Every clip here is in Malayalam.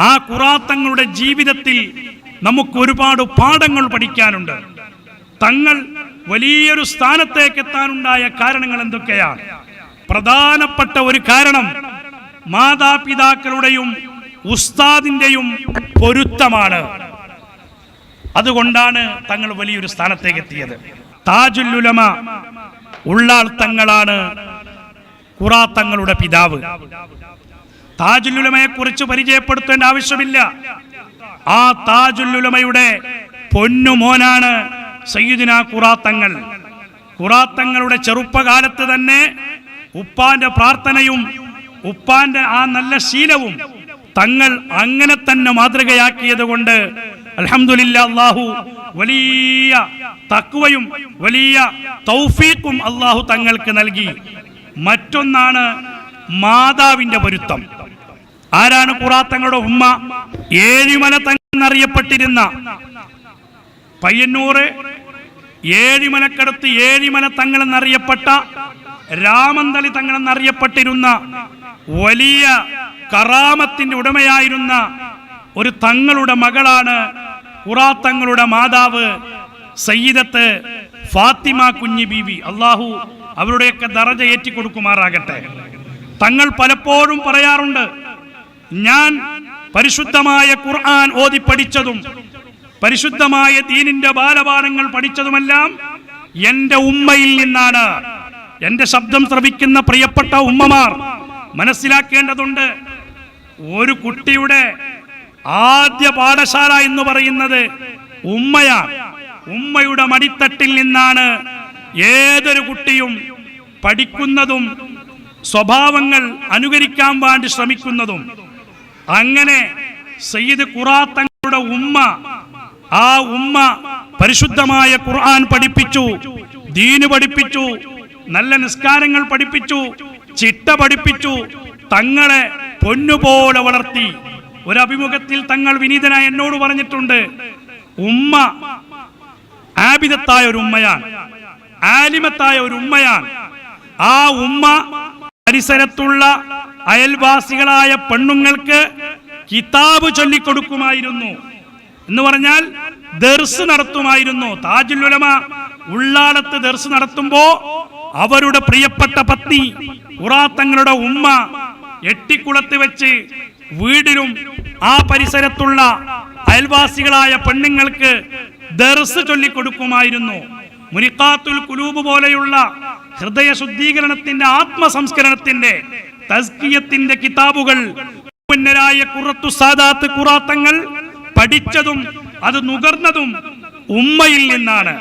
ആ കുറാത്തങ്ങളുടെ ജീവിതത്തിൽ നമുക്ക് ഒരുപാട് പാഠങ്ങൾ പഠിക്കാനുണ്ട്. തങ്ങൾ വലിയൊരു സ്ഥാനത്തേക്ക് എത്താനുണ്ടായ കാരണങ്ങൾ എന്തൊക്കെയാണ്? പ്രധാനപ്പെട്ട ഒരു കാരണം മാതാപിതാക്കളുടെയും ഉസ്താദിന്റെയും പൊരുത്തമാണ്. അതുകൊണ്ടാണ് തങ്ങൾ വലിയൊരു സ്ഥാനത്തേക്ക് എത്തിയത്. താജുല്ലുലമ ഉള്ളാൾ തങ്ങളാണ് ഖുറാ തങ്ങളുടെ പിതാവ്. താജുല്ലുലമയെ കുറിച്ച് പരിചയപ്പെടുത്തേണ്ട ആവശ്യമില്ല. ആ താജുല്ലുലമയുടെ പൊന്നുമോനാണ് സയ്യിദിന കുറാത്തങ്ങൾ കുറാത്തങ്ങളുടെ ചെറുപ്പകാലത്ത് തന്നെ ഉപ്പാന്റെ പ്രാർത്ഥനയും ഉപ്പാന്റെ ആ നല്ല ശീലവും തങ്ങൾ അങ്ങനെ തന്നെ മാതൃകയാക്കിയത് കൊണ്ട് അല്ലാഹു വലിയ തക്കുവയും വലിയ തൗഫീഖും അള്ളാഹു തങ്ങൾക്ക് നൽകി. മറ്റൊന്നാണ് മാതാവിന്റെ പൊരുത്തം. ആരാണ് കുറാത്തങ്ങളുടെ ഉമ്മ? ഏഴിമല തങ്ങെന്നറിയപ്പെട്ടിരുന്ന പയ്യന്നൂറ് ഏഴിമലക്കടുത്ത് ഏഴിമല തങ്ങളെന്നറിയപ്പെട്ട രാമന്തളി തങ്ങളെന്നറിയപ്പെട്ടിരുന്ന വലിയ കറാമത്തിന്റെ ഉടമയായിരുന്ന ഒരു തങ്ങളുടെ മകളാണ് കുറാത്തങ്ങളുടെ മാതാവ് സയ്യിദത്ത് ഫാത്തിമ കുഞ്ഞി ബീവി. അള്ളാഹു അവരുടെയൊക്കെ ദറജ ഏറ്റിക്കൊടുക്കുമാറാകട്ടെ തങ്ങൾ പലപ്പോഴും പറയാറുണ്ട് ഞാൻ പരിശുദ്ധമായ ഖുർആൻ ഓതി പഠിച്ചതും പരിശുദ്ധമായ ദീനിന്റെ ബാലപാഠങ്ങൾ പഠിച്ചതുമെല്ലാം എന്റെ ഉമ്മയിൽ നിന്നാണ്. എന്റെ ശബ്ദം ശ്രവിക്കുന്ന പ്രിയപ്പെട്ട ഉമ്മമാർ മനസ്സിലാക്കേണ്ടതുണ്ട് ഒരു കുട്ടിയുടെ ആദ്യ പാഠശാല എന്ന് പറയുന്നത് ഉമ്മയാണ്. ഉമ്മയുടെ മടിത്തട്ടിൽ നിന്നാണ് ഏതൊരു കുട്ടിയും പഠിക്കുന്നതും സ്വഭാവങ്ങൾ അനുകരിക്കാൻ വേണ്ടി ശ്രമിക്കുന്നതും. അങ്ങനെ സയ്യിദ് ഖുറാത്തങ്ങളുടെ ഉമ്മ ആ ഉമ്മ പരിശുദ്ധമായ ഖുർആൻ പഠിപ്പിച്ചു ദീന് പഠിപ്പിച്ചു നല്ല നിസ്കാരങ്ങൾ പഠിപ്പിച്ചു ചിട്ട പഠിപ്പിച്ചു തങ്ങളെ പൊന്നുപോലെ വളർത്തി. ഒരു അഭിമുഖത്തിൽ തങ്ങൾ വിനീതനായി എന്നോട് പറഞ്ഞിട്ടുണ്ട് ഉമ്മ ആപിതത്തായ ഒരു ഉമ്മയാണ് ആലിമത്തായ ഒരു ഉമ്മയാണ്. ആ ഉമ്മ പരിസരത്തുള്ള അയൽവാസികളായ പെണ്ണുങ്ങൾക്ക് കിതാബ് ചൊല്ലിക്കൊടുക്കുമായിരുന്നു. എന്ന് പറഞ്ഞാൽ ദർസ് നടത്തുമായിരുന്നു. താജുൽ ഉലമ ഉള്ളാടത്ത് ദർസ് നടത്തുമ്പോ അവരുടെ പ്രിയപ്പെട്ട പത്നി ഉറാത്തങ്ങളുടെ ഉമ്മ എട്ടിക്കുളത്ത് വെച്ച് വീടിലും ആ പരിസരത്തുള്ള അയൽവാസികളായ പെണ്ണുങ്ങൾക്ക് ദർസ് ചൊല്ലിക്കൊടുക്കുമായിരുന്നു. മുനിക്കാത്തുൽ കുലൂബ് പോലെയുള്ള ഹൃദയ ശുദ്ധീകരണത്തിന്റെ ആത്മസംസ്കരണത്തിന്റെ തസ്കിയത്തിന്റെ കിതാബുകൾ മുന്നരായ കുറത്തു സാദാത്ത് കുറാത്തങ്ങൾ പഠിച്ചതും അത് നുകർന്നതും ഉമ്മയിൽ നിന്നാണ്.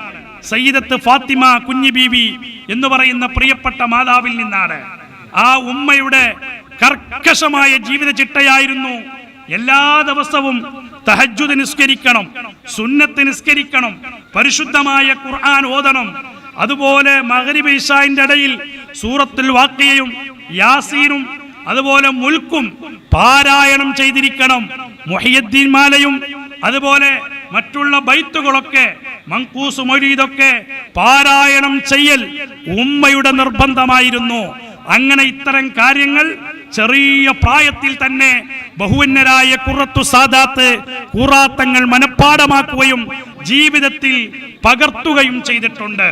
സയ്യിദത്ത് ഫാത്തിമ കുഞ്ഞി ബീവി എന്ന് പറയുന്ന പ്രിയപ്പെട്ട മാതാവിൽ നിന്നാണ്. ആ ഉമ്മയുടെ കർക്കശമായ ജീവിത ചിട്ടയായിരുന്നു. എല്ലാ ദിവസവും തഹജ്ജുദ് നിസ്കരിക്കണം സുന്നത്ത് നിസ്കരിക്കണം പരിശുദ്ധമായ ഖുർആൻ ഓതണം അതുപോലെ മഹരിബ് ഇഷായിന്റെ ഇടയിൽ സൂറത്തുൽ വാക്കിയയും യാസീനും അതുപോലെ മുൽക്കും പാരായണം ചെയ്തിരിക്കണം. മുഹിയദ്ദീൻ മാലയും അതുപോലെ മറ്റുള്ള ബൈത്തുകളൊക്കെ മങ്കൂസ് മൊരീദൊക്കെ പാരായണം ചെയ്യൽ ഉമ്മയുടെ നിർബന്ധമായിരുന്നു. അങ്ങനെ ഇത്തരം കാര്യങ്ങൾ ചെറിയ പ്രായത്തിൽ തന്നെ ബഹുവന്നരായ കുറത്തു സാദാത്ത് കൂറാത്തങ്ങൾ മനഃപ്പാടമാക്കുകയും ജീവിതത്തിൽ പകർത്തുകയും ചെയ്തിട്ടുണ്ട്.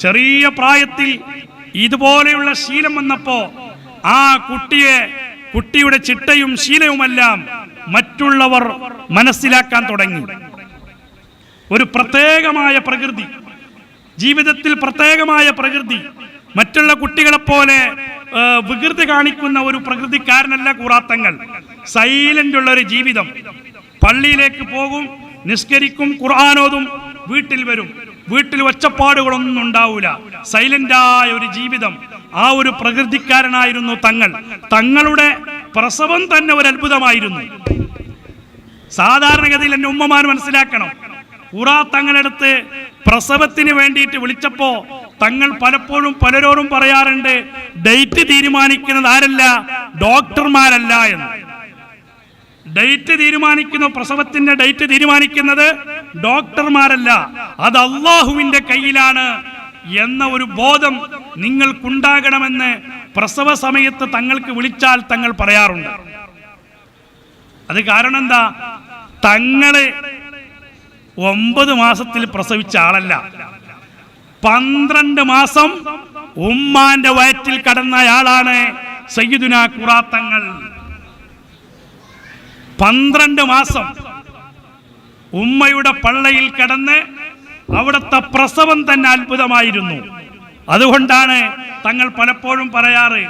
ചെറിയ പ്രായത്തിൽ ഇതുപോലെയുള്ള ശീലം വന്നപ്പോ ആ കുട്ടിയെ കുട്ടിയുടെ ചിട്ടയും ശീലവുമെല്ലാം മറ്റുള്ളവർ മനസ്സിലാക്കാൻ തുടങ്ങി. ഒരു പ്രത്യേകമായ പ്രകൃതി ജീവിതത്തിൽ പ്രത്യേകമായ പ്രകൃതി മറ്റുള്ള കുട്ടികളെപ്പോലെ വികൃതി കാണിക്കുന്ന ഒരു പ്രകൃതിക്കാരനല്ല കൂറാത്തങ്ങൾ. സൈലന്റ് ഉള്ള ഒരു ജീവിതം. പള്ളിയിലേക്ക് പോകും നിസ്കരിക്കും ഖുർആാനോതും വീട്ടിൽ വരും. വീട്ടിൽ ഒച്ചപ്പാടുകളൊന്നും ഉണ്ടാവൂല. സൈലന്റായ ഒരു ജീവിതം. ആ ഒരു പ്രകൃതിക്കാരനായിരുന്നു തങ്ങൾ. തങ്ങളുടെ പ്രസവം തന്നെ ഒരു അത്ഭുതമായിരുന്നു. സാധാരണഗതിയിൽ എന്റെ ഉമ്മമാർ മനസ്സിലാക്കണം. ഉറാ തങ്ങളെടുത്ത് പ്രസവത്തിന് വേണ്ടിയിട്ട് വിളിച്ചപ്പോ തങ്ങൾ പലപ്പോഴും പലരോടും പറയാറുണ്ട് ഡേറ്റ് തീരുമാനിക്കുന്നത് ആരല്ല? ഡോക്ടർമാരല്ല എന്ന്. ഡേറ്റ് തീരുമാനിക്കുന്ന പ്രസവത്തിന്റെ ഡേറ്റ് തീരുമാനിക്കുന്നത് ഡോക്ടർമാരല്ല. അത് അള്ളാഹുവിന്റെ കയ്യിലാണ് എന്ന ഒരു ബോധം നിങ്ങൾക്കുണ്ടാകണമെന്ന് പ്രസവ സമയത്ത് തങ്ങൾക്ക് വിളിച്ചാൽ തങ്ങൾ പറയാറുണ്ട്. അത് കാരണം എന്താ തങ്ങൾ ഒമ്പത് മാസത്തിൽ പ്രസവിച്ച ആളല്ല. പന്ത്രണ്ട് മാസം ഉമ്മാന്റെ വയറ്റിൽ കടന്നയാളാണ് സയ്യിദുന കുറാത്തങ്ങൾ പന്ത്രണ്ട് മാസം ഉമ്മയുടെ പള്ളയിൽ കടന്ന് അവിടുത്തെ പ്രസവം തന്നെ അത്ഭുതമായിരുന്നു. അതുകൊണ്ടാണ് തങ്ങൾ പലപ്പോഴും പറയാറ്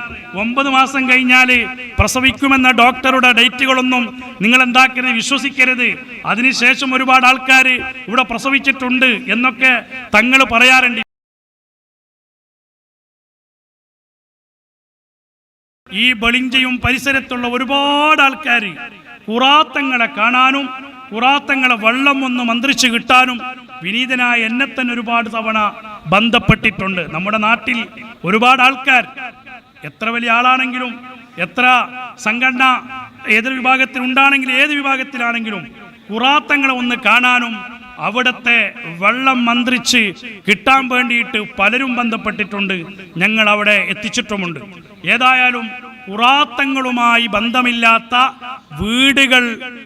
ഒമ്പത് മാസം കഴിഞ്ഞാൽ പ്രസവിക്കുമെന്ന ഡോക്ടറുടെ ഡേറ്റുകളൊന്നും നിങ്ങൾ എന്താക്കരുത് വിശ്വസിക്കരുത്. അതിനുശേഷം ഒരുപാട് ആൾക്കാർ ഇവിടെ പ്രസവിച്ചിട്ടുണ്ട് എന്നൊക്കെ തങ്ങൾ പറയാറുണ്ട്. ഈ ബളിഞ്ചയും പരിസരത്തുള്ള ഒരുപാട് ആൾക്കാർ കുറാത്തങ്ങളെ കാണാനും കുറാത്തങ്ങളെ വെള്ളം ഒന്ന് മന്ത്രിച്ച് കിട്ടാനും വിനീതനായ എന്നെ തന്നെ ഒരുപാട് തവണ ബന്ധപ്പെട്ടിട്ടുണ്ട്. നമ്മുടെ നാട്ടിൽ ഒരുപാട് ആൾക്കാർ. എത്ര വലിയ ആളാണെങ്കിലും എത്ര സംഘടന വിഭാഗത്തിൽ ഉണ്ടാണെങ്കിലും ഏത് വിഭാഗത്തിലാണെങ്കിലും കുറാത്തങ്ങളെ ഒന്ന് കാണാനും അവിടത്തെ വെള്ളം മന്ത്രിച്ച് കിട്ടാൻ വേണ്ടിയിട്ട് പലരും ബന്ധപ്പെട്ടിട്ടുണ്ട്. ഞങ്ങൾ അവിടെ എത്തിച്ചിട്ടുമുണ്ട്. ഏതായാലും പുറാത്തങ്ങളുമായി ബന്ധമില്ലാത്ത വീടുകൾ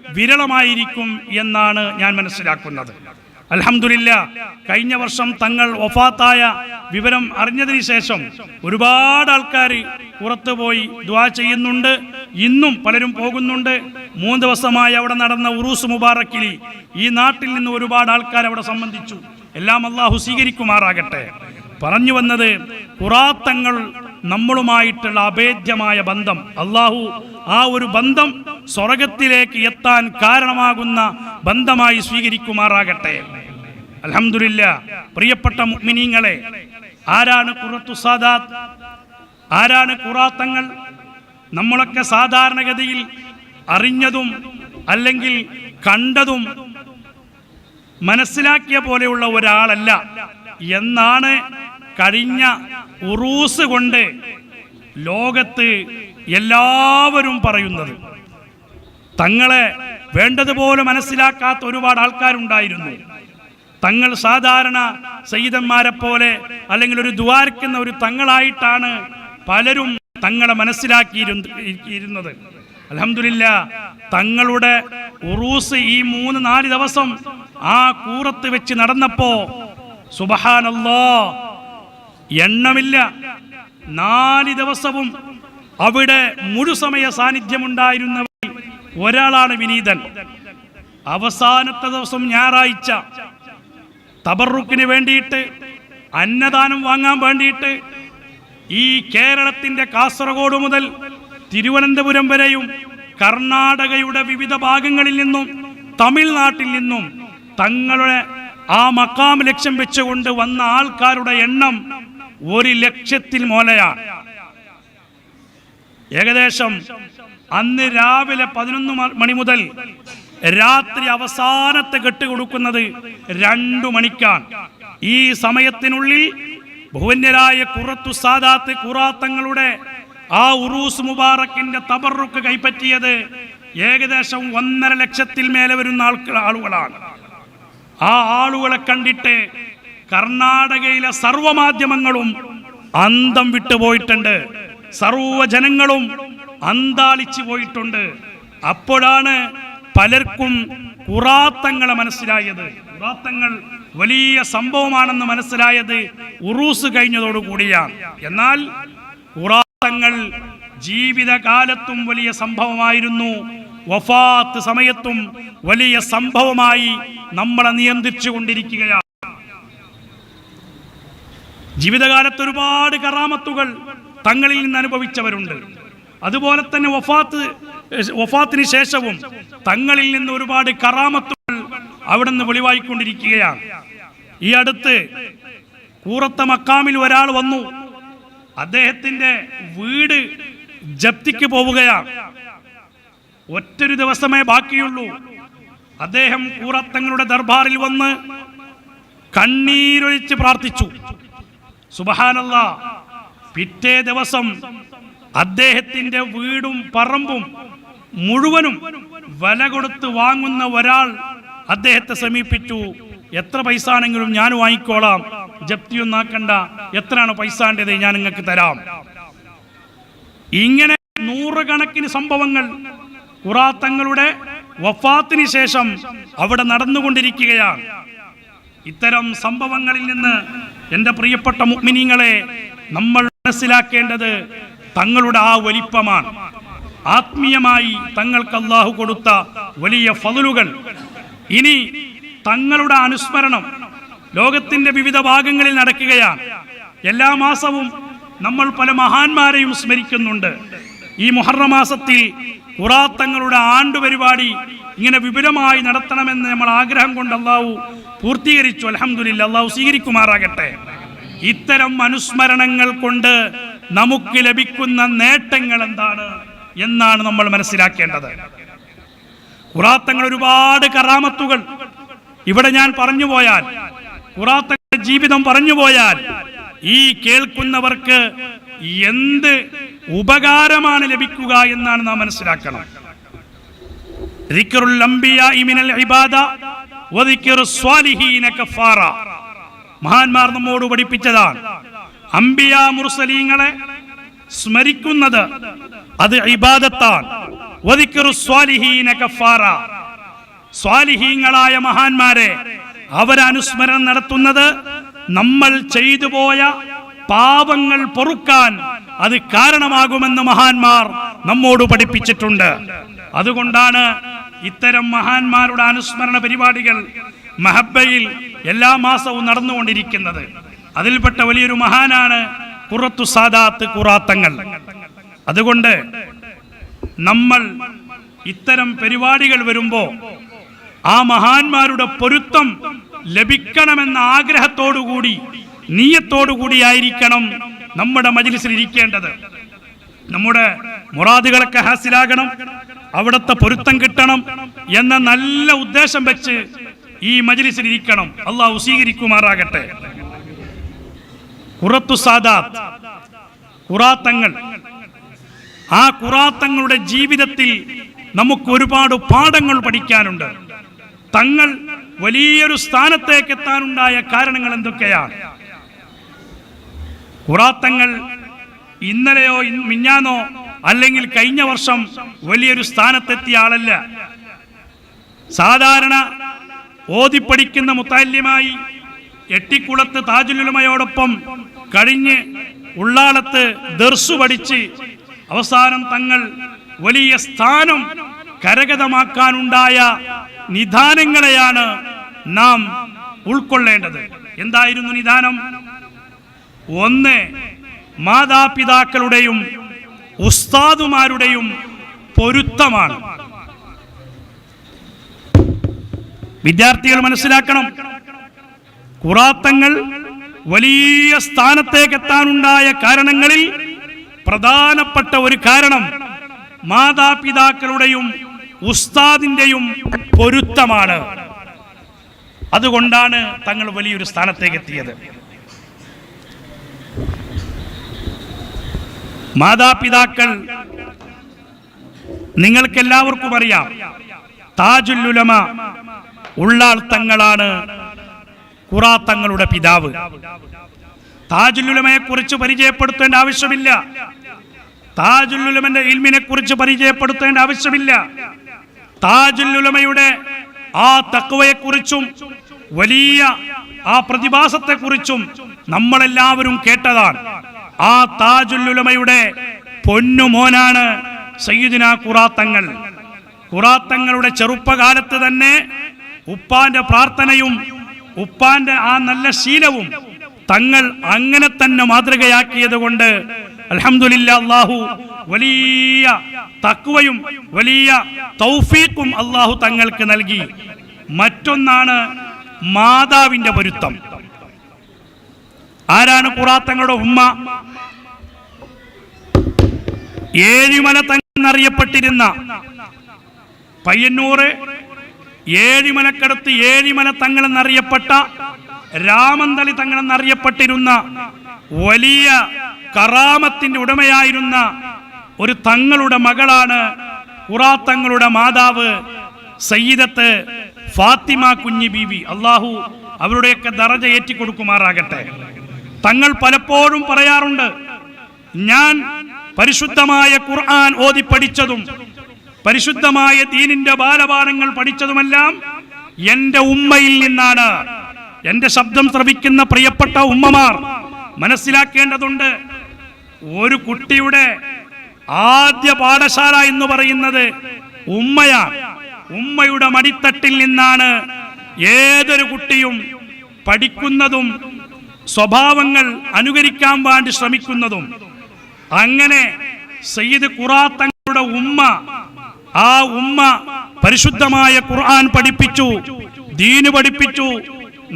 വിരളമായിരിക്കും എന്നാണ് ഞാൻ മനസ്സിലാക്കുന്നത്. അലഹമില്ല കഴിഞ്ഞ വർഷം തങ്ങൾ ഒഫാത്തായ വിവരം അറിഞ്ഞതിന് ശേഷം ഒരുപാട് ആൾക്കാർ പുറത്തു പോയി ദ്വാ ചെയ്യുന്നുണ്ട്. ഇന്നും പലരും പോകുന്നുണ്ട്. മൂന്ന് ദിവസമായി അവിടെ നടന്ന ഉറൂസ് മുബാറക്കിൽ ഈ നാട്ടിൽ നിന്ന് ഒരുപാട് ആൾക്കാർ അവിടെ സംബന്ധിച്ചു. എല്ലാം അള്ളാഹു സ്വീകരിക്കുമാറാകട്ടെ. പറഞ്ഞു വന്നത് പുറാത്തങ്ങൾ നമ്മളുമായിട്ടുള്ള അഭേദ്യമായ ബന്ധം. അള്ളാഹു ആ ഒരു ബന്ധം സ്വർഗത്തിലേക്ക് എത്താൻ കാരണമാകുന്ന ബന്ധമായി സ്വീകരിക്കുമാറാകട്ടെ. അലഹമില്ല പ്രിയപ്പെട്ട മുഅ്മിനീങ്ങളെ ആരാണ് ഖുറത്തു സാദാത്ത്? ആരാണ് കുറാത്തങ്ങൾ നമ്മളൊക്കെ സാധാരണഗതിയിൽ അറിഞ്ഞതും അല്ലെങ്കിൽ കണ്ടതും മനസ്സിലാക്കിയ പോലെയുള്ള ഒരാളല്ല. എന്നാണ് കഴിഞ്ഞ ഉറൂസ് കൊണ്ട് ലോകത്ത് എല്ലാവരും പറയുന്നത്. തങ്ങളെ വേണ്ടതുപോലെ മനസ്സിലാക്കാത്ത ഒരുപാട് ആൾക്കാരുണ്ടായിരുന്നു. തങ്ങൾ സാധാരണ സയ്യിദന്മാരെ പോലെ അല്ലെങ്കിൽ ഒരു ദ്വാരക്കുന്ന ഒരു തങ്ങളായിട്ടാണ് പലരും തങ്ങളെ മനസ്സിലാക്കിയിരുന്നത് അലഹമില്ല തങ്ങളുടെ ഉറൂസ് ഈ മൂന്ന് നാല് ദിവസം ആ കൂറത്ത് വെച്ച് നടന്നപ്പോ സുബഹാനല്ലോ എണ്ണമില്ല. നാല് ദിവസവും അവിടെ മുഴുസമയ സാന്നിധ്യമുണ്ടായിരുന്നവരിൽ ഒരാളാണ് വിനീതൻ. അവസാനത്തെ ദിവസം ഞായറാഴ്ച തബറുക്കിന് വേണ്ടിയിട്ട് അന്നദാനം വാങ്ങാൻ വേണ്ടിയിട്ട് ഈ കേരളത്തിന്റെ കാസർഗോഡ് മുതൽ തിരുവനന്തപുരം വരെയും കർണാടകയുടെ വിവിധ ഭാഗങ്ങളിൽ നിന്നും തമിഴ്നാട്ടിൽ നിന്നും തങ്ങളുടെ ആ മക്കാം ലക്ഷ്യം വെച്ചുകൊണ്ട് വന്ന ആൾക്കാരുടെ എണ്ണം ഒരു ലക്ഷത്തിൽ മോലയാണ് ഏകദേശം അന്ന് രാവിലെ പതിനൊന്ന് മണി മുതൽ രാത്രി അവസാനത്തെ കെട്ട് കൊടുക്കുന്നത് രണ്ടു മണിക്കാണ്. ഈ സമയത്തിനുള്ളിൽ ഭുവന്യരായ കുറത്തു സാദാത്ത് കുറാത്തങ്ങളുടെ ആ ഉറൂസ് മുബാറക്കിന്റെ തബറുക്ക് കൈപ്പറ്റിയത് ഏകദേശം ഒന്നര ലക്ഷത്തിൽ മേലെ വരുന്ന ആളുകളാണ്. ആ ആളുകളെ കണ്ടിട്ട് കർണാടകയിലെ സർവമാധ്യമങ്ങളും അന്തം വിട്ടുപോയിട്ടുണ്ട് സർവജനങ്ങളും അന്താളിച്ചു പോയിട്ടുണ്ട്. അപ്പോഴാണ് പലർക്കും കുറാത്തങ്ങളെ മനസ്സിലായത്. കുറാത്തങ്ങൾ വലിയ സംഭവമാണെന്ന് മനസ്സിലായത് ഉറൂസ് കഴിഞ്ഞതോടുകൂടിയാണ് എന്നാൽ കുറാത്തങ്ങൾ ജീവിതകാലത്തും വലിയ സംഭവമായിരുന്നു. വഫാത്ത് സമയത്തും വലിയ സംഭവമായി നമ്മളെ നിയന്ത്രിച്ചു കൊണ്ടിരിക്കുകയാണ് ജീവിതകാലത്ത് ഒരുപാട് കറാമത്തുകൾ തങ്ങളിൽ നിന്ന് അനുഭവിച്ചവരുണ്ട്. അതുപോലെ തന്നെ വഫാത്ത് വഫാത്തിന് ശേഷവും തങ്ങളിൽ നിന്ന് ഒരുപാട് കറാമത്തുകൾ അവിടെ നിന്ന് വെളിവായിക്കൊണ്ടിരിക്കുകയാണ്. ഈ അടുത്ത് കൂറത്ത മക്കാമിൽ ഒരാൾ വന്നു. അദ്ദേഹത്തിന്റെ വീട് ജപ്തിക്ക് പോവുകയാണ്. ഒറ്റൊരു ദിവസമേ ബാക്കിയുള്ളൂ. അദ്ദേഹം കൂറത്തങ്ങളുടെ ദർബാറിൽ വന്ന് കണ്ണീരൊഴിച്ച് പ്രാർത്ഥിച്ചു. സുബഹാനല്ല. പിറ്റേ ദിവസം അദ്ദേഹത്തിന്റെ വീടും പറമ്പും മുഴുവനും വില കൊടുത്ത് വാങ്ങുന്ന ഒരാൾ അദ്ദേഹത്തെ സമീപിച്ചു. എത്ര പൈസ ആണെങ്കിലും ഞാൻ വാങ്ങിക്കോളാം. ജപ്തിയൊന്നാക്കണ്ട എത്രയാണ് പൈസാന്റെത് ഞാൻ നിങ്ങൾക്ക് തരാം. ഇങ്ങനെ നൂറുകണക്കിന് സംഭവങ്ങൾ ഖുറാത്തങ്ങളുടെ വഫാത്തിന് ശേഷം അവിടെ നടന്നുകൊണ്ടിരിക്കുകയാണ്. ഇത്തരം സംഭവങ്ങളിൽ നിന്ന് എന്റെ പ്രിയപ്പെട്ട മുഗ്മിനിങ്ങളെ നമ്മൾ മനസ്സിലാക്കേണ്ടത് തങ്ങളുടെ ആ വലിപ്പമാണ്. ആത്മീയമായി തങ്ങൾക്ക് അള്ളാഹു കൊടുത്ത വലിയ ഫതിലുകൾ ഇനി തങ്ങളുടെ അനുസ്മരണം ലോകത്തിന്റെ വിവിധ ഭാഗങ്ങളിൽ നടക്കുകയാണ്. എല്ലാ മാസവും നമ്മൾ പല മഹാന്മാരെയും സ്മരിക്കുന്നുണ്ട്. ഈ മുഹറ മാസത്തിൽ ഖുറാത്തങ്ങളുടെ ആണ്ട് പരിപാടി ഇങ്ങനെ വിപുലമായി നടത്തണമെന്ന് നമ്മൾ ആഗ്രഹം കൊണ്ട് അള്ളാഹു പൂർത്തീകരിച്ചു. അലഹമുല്ല അള്ളാഹു സ്വീകരിക്കുമാറാകട്ടെ. ഇത്തരം അനുസ്മരണങ്ങൾ കൊണ്ട് നമുക്ക് ലഭിക്കുന്ന നേട്ടങ്ങൾ എന്താണ് എന്നാണ് നമ്മൾ മനസ്സിലാക്കേണ്ടത്. ഖുറാത്തങ്ങൾ ഒരുപാട് കറാമത്തുകൾ. ഇവിടെ ഞാൻ പറഞ്ഞു പോയാൽ ഖുറാത്തങ്ങളുടെ ജീവിതം പറഞ്ഞു പോയാൽ ഈ കേൾക്കുന്നവർക്ക് എന്ത് ഉപകാരമാണ് ലഭിക്കുക എന്നാണ് നാം മനസ്സിലാക്കണം. മഹാന്മാർ നമ്മോട് പഠിപ്പിച്ചതാണ് അംബിയ മുർസലീങ്ങളെ സ്മരിക്കുന്നത് അത് ഇബാദത്താണ്. സ്വാലിഹീങ്ങളായ മഹാന്മാരെ അവരനുസ്മരണം നടത്തുന്നത് നമ്മൾ ചെയ്തു പോയ പാപങ്ങൾ പൊറുക്കാൻ അത് കാരണമാകുമെന്ന് മഹാന്മാർ നമ്മോട് പഠിപ്പിച്ചിട്ടുണ്ട്. അതുകൊണ്ടാണ് ഇത്തരം മഹാന്മാരുടെ അനുസ്മരണ പരിപാടികൾ മഹബയിൽ എല്ലാ മാസവും നടന്നുകൊണ്ടിരിക്കുന്നത്. അതിൽപ്പെട്ട വലിയൊരു മഹാനാണ് കുറത്തു സാദാത്ത് കുറാത്തങ്ങൾ അതുകൊണ്ട് നമ്മൾ ഇത്തരം പരിപാടികൾ വരുമ്പോൾ ആ മഹാന്മാരുടെ പൊരുത്തം ലഭിക്കണമെന്ന ആഗ്രഹത്തോടുകൂടി നീയത്തോടുകൂടി കൂടിയായിരിക്കണം നമ്മുടെ മജിലിസിൽ ഇരിക്കേണ്ടത്. നമ്മുടെ മുറാദുകളൊക്കെ ഹാസിലാകണം അവിടുത്തെ പൊരുത്തം കിട്ടണം എന്ന നല്ല ഉദ്ദേശം വെച്ച് ഈ മജിലിസിൽ ഇരിക്കണം. അള്ളാഹു സ്വീകരിക്കുമാറാകട്ടെ. കുറത്തു സാദാത്ത് കുറാത്തങ്ങൾ ആ കുറാത്തങ്ങളുടെ ജീവിതത്തിൽ നമുക്ക് ഒരുപാട് പാഠങ്ങൾ പഠിക്കാനുണ്ട്. തങ്ങൾ വലിയൊരു സ്ഥാനത്തേക്ക് എത്താനുണ്ടായ കാരണങ്ങൾ എന്തൊക്കെയാണ് കുറാത്തങ്ങൾ ഇന്നലെയോ മിഞ്ഞാനോ അല്ലെങ്കിൽ കഴിഞ്ഞ വർഷം വലിയൊരു സ്ഥാനത്തെത്തിയ ആളല്ല. സാധാരണ ഓതിപ്പടിക്കുന്ന മുത്താല്യമായി എട്ടിക്കുളത്ത് താജുലുമയോടൊപ്പം കഴിഞ്ഞ് ഉള്ളാളത്ത് ദർസു പഠിച്ച് അവസാനം തങ്ങൾ വലിയ സ്ഥാനം കരഗതമാക്കാനുണ്ടായ നിധാനങ്ങളെയാണ് നാം ഉൾക്കൊള്ളേണ്ടത്. എന്തായിരുന്നു നിദാനം ഒന്ന് മാതാപിതാക്കളുടെയും ഉസ്താദുമാരുടെയും പൊരുത്തമാണ്. വിദ്യാർത്ഥികൾ മനസ്സിലാക്കണം. കുറാത്തങ്ങൾ വലിയ സ്ഥാനത്തേക്ക് എത്താനുണ്ടായ കാരണങ്ങളിൽ പ്രധാനപ്പെട്ട ഒരു കാരണം മാതാപിതാക്കളുടെയും ഉസ്താദിന്റെയും പൊരുത്തമാണ്. അതുകൊണ്ടാണ് തങ്ങൾ വലിയൊരു സ്ഥാനത്തേക്ക് എത്തിയത് മാതാപിതാക്കൾ നിങ്ങൾക്കെല്ലാവർക്കും അറിയാം താജുല്ലുലമ ഉള്ളാൾ തങ്ങളാണ് ഖുറാ തങ്ങളുടെ പിതാവ്. താജുല്ലുലമയെ കുറിച്ച് പരിചയപ്പെടുത്തേണ്ട ആവശ്യമില്ല. താജുല്ലുലമന്റെ ഇൽമിനെ കുറിച്ച് പരിചയപ്പെടുത്തേണ്ട ആവശ്യമില്ല. താജുല്ലുലമയുടെ ആ തക്കവയെക്കുറിച്ചും വലിയ ആ പ്രതിഭാസത്തെക്കുറിച്ചും നമ്മളെല്ലാവരും കേട്ടതാണ്. ആ താജുല്ലുലമയുടെ പൊന്നുമോനാണ് സയ്യിദിന കുറാത്തങ്ങൾ കുറാത്തങ്ങളുടെ ചെറുപ്പകാലത്ത് തന്നെ ഉപ്പാന്റെ പ്രാർത്ഥനയും ഉപ്പാന്റെ ആ നല്ല ശീലവും തങ്ങൾ അങ്ങനെ തന്നെ മാതൃകയാക്കിയത് കൊണ്ട് അലഹമുല്ലാഹു വലിയ തക്കുവയും വലിയ തൗഫീഖും അള്ളാഹു തങ്ങൾക്ക് നൽകി. മറ്റൊന്നാണ് മാതാവിന്റെ പൊരുത്തം. ആരാണ് കുറാത്തങ്ങളുടെ ഉമ്മ? ഏഴിമല തങ്ങെന്നറിയപ്പെട്ടിരുന്ന പയ്യന്നൂറ് ഏഴിമലക്കടുത്ത് ഏഴിമല തങ്ങൾ എന്നറിയപ്പെട്ട രാമന്തളി തങ്ങൾ എന്നറിയപ്പെട്ടിരുന്ന വലിയ കറാമത്തിന്റെ ഉടമയായിരുന്ന ഒരു തങ്ങളുടെ മകളാണ് കുറാത്തങ്ങളുടെ മാതാവ് സയ്യിദത്ത് ഫാത്തിമ കുഞ്ഞി ബീവി. അള്ളാഹു അവരുടെയൊക്കെ ദറജ ഏറ്റിക്കൊടുക്കുമാറാകട്ടെ തങ്ങൾ പലപ്പോഴും പറയാറുണ്ട് ഞാൻ പരിശുദ്ധമായ ഖുർആൻ ഓതി പഠിച്ചതും പരിശുദ്ധമായ ദീനിന്റെ ബാലപാഠങ്ങൾ പഠിച്ചതുമെല്ലാം എന്റെ ഉമ്മയിൽ നിന്നാണ്. എന്റെ ശബ്ദം ശ്രവിക്കുന്ന പ്രിയപ്പെട്ട ഉമ്മമാർ മനസ്സിലാക്കേണ്ടതുണ്ട് ഒരു കുട്ടിയുടെ ആദ്യ പാഠശാല എന്ന് പറയുന്നത് ഉമ്മയാണ് ഉമ്മയുടെ മടിത്തട്ടിൽ നിന്നാണ്. ഏതൊരു കുട്ടിയും പഠിക്കുന്നതും സ്വഭാവങ്ങൾ അനുകരിക്കാൻ വേണ്ടി ശ്രമിക്കുന്നതും അങ്ങനെ സയ്യിദ് ഖുറാത്തങ്ങളുടെ ഉമ്മ ആ ഉമ്മ പരിശുദ്ധമായ ഖുർആൻ പഠിപ്പിച്ചു ദീന് പഠിപ്പിച്ചു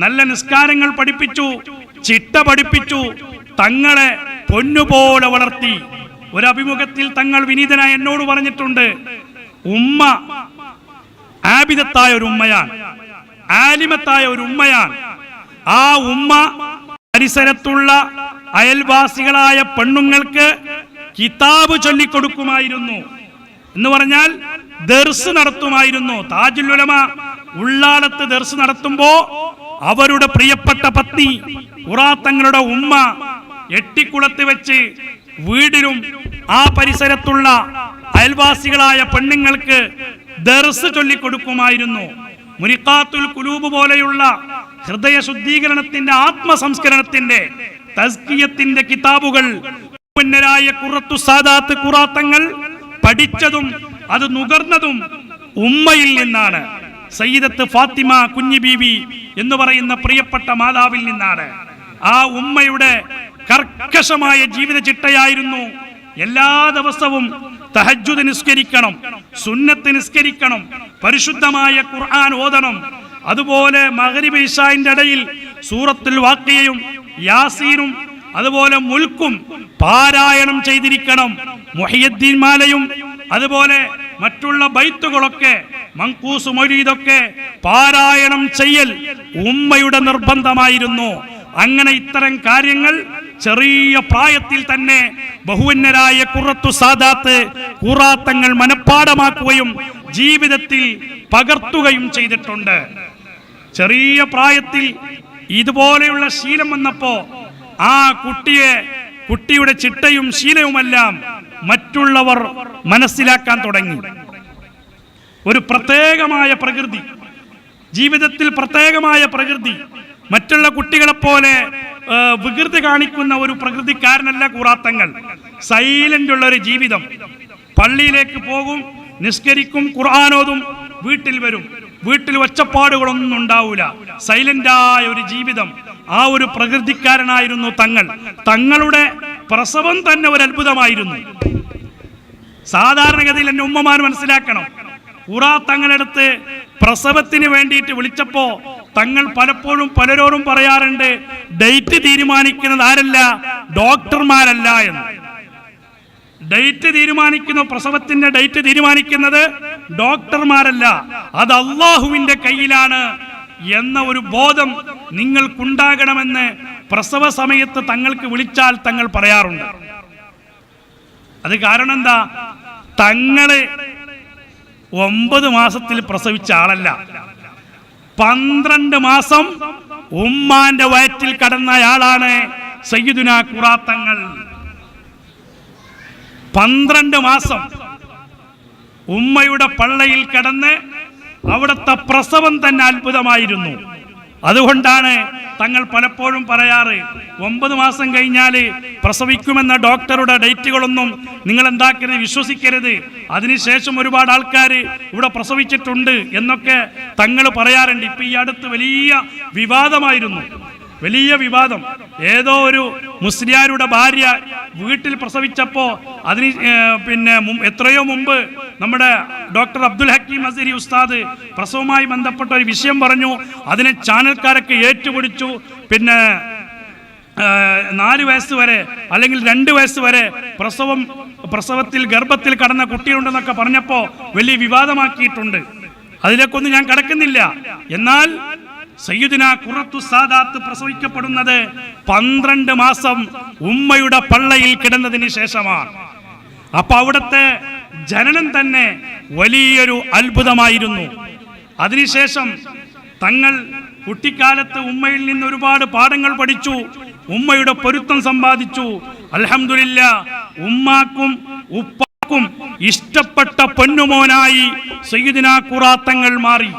നല്ല നിസ്കാരങ്ങൾ പഠിപ്പിച്ചു ചിട്ട പഠിപ്പിച്ചു തങ്ങളെ പൊന്നുപോലെ വളർത്തി. ഒരഭിമുഖത്തിൽ തങ്ങൾ വിനീതനായി എന്നോട് പറഞ്ഞിട്ടുണ്ട് ഉമ്മ ആബിദത്തായ ഒരു ഉമ്മയാണ് ആലിമത്തായ ഒരു ഉമ്മയാണ്. ആ ഉമ്മ പരിസരത്തുള്ള അയൽവാസികളായ പെണ്ണുങ്ങൾക്ക് കിതാബ് ചൊല്ലിക്കൊടുക്കുമായിരുന്നു. എന്ന് പറഞ്ഞാൽ ദർസ് നടത്തുമായിരുന്നു. താജുൽ ഉലമ ഉള്ളാളത്ത് ദർസ് നടത്തുമ്പോ അവരുടെ പ്രിയപ്പെട്ട പത്നി ഉറാത്തങ്ങളുടെ ഉമ്മ എട്ടിക്കുളത്ത് വെച്ച് വീടിനും ആ പരിസരത്തുള്ള അയൽവാസികളായ പെണ്ണുങ്ങൾക്ക് ദർസ് ചൊല്ലിക്കൊടുക്കുമായിരുന്നു. മുരിക്കാത്തുൽ കുലൂബ് പോലെയുള്ള ഹൃദയ ശുദ്ധീകരണത്തിന്റെ ആത്മസംസ്കരണത്തിന്റെ തസ്കിയത്തിന്റെ കിതാബുകൾ ഉന്നരായ കുറത്തു സാദാത്ത് കുറാത്തങ്ങൾ പഠിച്ചതും അത് നുകർന്നതും ഉമ്മയിൽ നിന്നാണ്. സയ്യിദത്ത് ഫാത്തിമ കുഞ്ഞി ബീവി എന്ന് പറയുന്ന പ്രിയപ്പെട്ട മാതാവിൽ നിന്നാണ്. ആ ഉമ്മയുടെ കർക്കശമായ ജീവിത ചിട്ടയായിരുന്നു. എല്ലാ ദിവസവും തഹജ്ജുദ് നിസ്കരിക്കണം സുന്നത്ത് നിസ്കരിക്കണം പരിശുദ്ധമായ ഖുർആൻ ഓതണം അതുപോലെ ഇശാന്റെ ഇടയിൽ സൂറത്തുൽ വാക്കിയയും യാസീനും അതുപോലെ മുൽക്കും പാരായണം ചെയ്തിരിക്കണം. മുഹിയദ്ദീൻ മാലയും അതുപോലെ മറ്റുള്ള ബൈത്തുകളൊക്കെ മങ്കൂസ് മൊഴീതൊക്കെ പാരായണം ചെയ്യൽ ഉമ്മയുടെ നിർബന്ധമായിരുന്നു. അങ്ങനെ ഇത്തരം കാര്യങ്ങൾ ചെറിയ പ്രായത്തിൽ തന്നെ ബഹുവന്നരായ കുറത്തു സാദാത്ത് കൂറാത്തങ്ങൾ മനഃപ്പാടമാക്കുകയും ജീവിതത്തിൽ പകർത്തുകയും ചെയ്തിട്ടുണ്ട്. ചെറിയ പ്രായത്തിൽ ഇതുപോലെയുള്ള ശീലം വന്നപ്പോ ആ കുട്ടിയെ കുട്ടിയുടെ ചിട്ടയും ശീലവുമെല്ലാം മറ്റുള്ളവർ മനസ്സിലാക്കാൻ തുടങ്ങി. ഒരു പ്രത്യേകമായ പ്രകൃതി ജീവിതത്തിൽ പ്രത്യേകമായ പ്രകൃതി മറ്റുള്ള കുട്ടികളെപ്പോലെ വികൃതി കാണിക്കുന്ന ഒരു പ്രകൃതിക്കാരനല്ല കൂറാത്തങ്ങൾ. സൈലന്റ് ഉള്ള ഒരു ജീവിതം. പള്ളിയിലേക്ക് പോകും നിസ്കരിക്കും ഖുർആാനോതും വീട്ടിൽ വരും. വീട്ടിൽ ഒച്ചപ്പാടുകളൊന്നും ഉണ്ടാവൂല. സൈലന്റായ ഒരു ജീവിതം. ആ ഒരു പ്രകൃതിക്കാരനായിരുന്നു തങ്ങൾ. തങ്ങളുടെ പ്രസവം തന്നെ ഒരു അത്ഭുതമായിരുന്നു. സാധാരണഗതിയിൽ എന്റെ ഉമ്മമാർ മനസ്സിലാക്കണം. ഉറ തങ്ങളെടുത്ത് പ്രസവത്തിന് വേണ്ടിയിട്ട് വിളിച്ചപ്പോ തങ്ങൾ പലപ്പോഴും പലരോടും പറയാറുണ്ട് ഡേറ്റ് തീരുമാനിക്കുന്നത് ആരല്ല? ഡോക്ടർമാരല്ല എന്ന്. ഡേറ്റ് തീരുമാനിക്കുന്നു പ്രസവത്തിന്റെ ഡേറ്റ് തീരുമാനിക്കുന്നത് ഡോക്ടർമാരല്ല അത് അള്ളാഹുവിന്റെ കയ്യിലാണ് എന്ന ഒരു ബോധം നിങ്ങൾക്കുണ്ടാകണമെന്ന് പ്രസവ സമയത്ത് തങ്ങൾക്ക് വിളിച്ചാൽ തങ്ങൾ പറയാറുണ്ട്. അത് കാരണം എന്താ തങ്ങൾ ഒമ്പത് മാസത്തിൽ പ്രസവിച്ച ആളല്ല. പന്ത്രണ്ട് മാസം ഉമ്മാന്റെ വയറ്റിൽ കടന്നയാളാണ് സയ്യിദുന കുറാത്തങ്ങൾ പന്ത്രണ്ട് മാസം ഉമ്മയുടെ പള്ളയിൽ കിടന്ന് അവിടുത്തെ പ്രസവം തന്നെ അത്ഭുതമായിരുന്നു. അതുകൊണ്ടാണ് തങ്ങൾ പലപ്പോഴും പറയാറ് ഒമ്പത് മാസം കഴിഞ്ഞാൽ പ്രസവിക്കുമെന്ന ഡോക്ടറുടെ ഡേറ്റുകളൊന്നും നിങ്ങൾ എന്താക്കരുത് വിശ്വസിക്കരുത്. അതിനുശേഷം ഒരുപാട് ആൾക്കാർ ഇവിടെ പ്രസവിച്ചിട്ടുണ്ട് എന്നൊക്കെ തങ്ങൾ പറയാറുണ്ട്. ഇപ്പൊ ഈ അടുത്ത് വലിയ വിവാദമായിരുന്നു. വലിയ വിവാദം. ഏതോ ഒരു മുസ്ലിയാരുടെ ഭാര്യ വീട്ടിൽ പ്രസവിച്ചപ്പോ അതിന് പിന്നെ എത്രയോ മുമ്പ് നമ്മുടെ ഡോക്ടർ അബ്ദുൽ ഹക്കീം അസരി ഉസ്താദ് പ്രസവവുമായി ബന്ധപ്പെട്ട ഒരു വിഷയം പറഞ്ഞു. അതിനെ ചാനൽക്കാരൊക്കെ ഏറ്റുപിടിച്ചു. പിന്നെ നാല് വയസ്സ് വരെ അല്ലെങ്കിൽ രണ്ട് വയസ്സ് വരെ പ്രസവം പ്രസവത്തിൽ ഗർഭത്തിൽ കടന്ന കുട്ടികളുണ്ടെന്നൊക്കെ പറഞ്ഞപ്പോൾ വലിയ വിവാദമാക്കിയിട്ടുണ്ട്. അതിലേക്കൊന്നും ഞാൻ കടക്കുന്നില്ല. എന്നാൽ സയ്യിദിന കുറത്തു സാദാത്ത് പ്രസവിക്കപ്പെടുന്നത് പന്ത്രണ്ട് മാസം ഉമ്മയുടെ പള്ളയിൽ കിടന്നതിന് ശേഷമാണ്. അപ്പൊ അവിടുത്തെ ജനനം തന്നെ വലിയൊരു അത്ഭുതമായിരുന്നു. അതിനുശേഷം തങ്ങൾ കുട്ടിക്കാലത്ത് ഉമ്മയിൽ നിന്ന് ഒരുപാട് പാഠങ്ങൾ പഠിച്ചു ഉമ്മയുടെ പൊരുത്തം സമ്പാദിച്ചു. അലഹമില്ല ഉമ്മാക്കും ഉപ്പാക്കും ഇഷ്ടപ്പെട്ട പെണ്ണുമോനായി സയ്യിദിന കുറാത്തങ്ങൾ മാറി.